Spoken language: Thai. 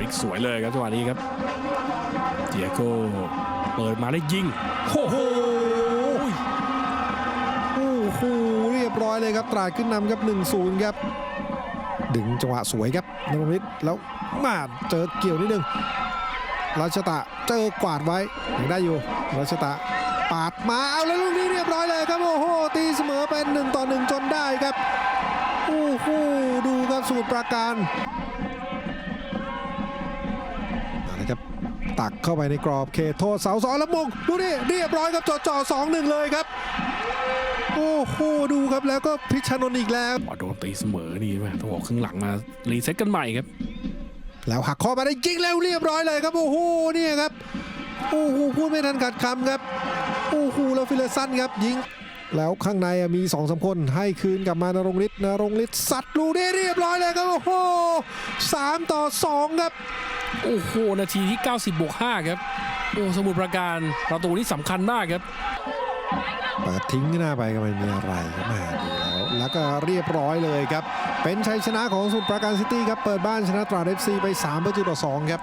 ริกสวยเลยครับจังหวะนี้ครับเดียโก้เปิดมาได้ยิงโอ้โหโอ้โหเรียบร้อยเลยครับตราดขึ้นนำครับ 1-0 ครับ ดึงจังหวะสวยครับนรงฤทธิ์แล้วมาเจอเกี่ยวนิดนึงราชตะเจอกวาดไว้ยังได้อยู่ราชตะปาดมาเอาแล้วลูกนี้เรียบร้อยเลยครับโอ้โหตีเสมอเป็น1ต่อ1จนได้ครับโอ้โหดูครับสมุทรปราการ เอาละครับตักเข้าไปในกรอบเขตโทษเสาสองแล้วมงดูดิเรียบร้อยครับจ่อจ่อสองหนึ่งเลยครับ โอ้โหดูครับแล้วก็พิชชานนท์อีกแล้วโดนตีเสมอนี่แม่ต้องบอกครึ่งหลังมารีเซ็ตกันใหม่ครับ แล้วหักข้อมาได้ยิงแล้วเรียบร้อยเลยครับ โอ้โหเนี่ยครับโอ้โหพูดไม่ทันขาดคำครับโอ้โหแล้วฟิลเลสันครับยิงแล้วข้างในอะมีสองสามคนให้คืนกลับมานรงฤทธิ์นรงฤทธิ์สัตว์ลูกได้เรียบร้อยเลยครับโอ้โหสามต่อสองครับ โอ้โห นาทีที่ 90บวก5ครับ โอ้ สมุทรปราการประตูนี้สำคัญมากครับ เปิดทิ้งหน้าไปก็ไม่มีอะไรครับมาดูแล้วแล้วก็เรียบร้อยเลยครับ เป็นชัยชนะของสมุทรปราการซิตี้ครับ เปิดบ้านชนะตราดเอฟซีไป3ประตูต่อ2ครับ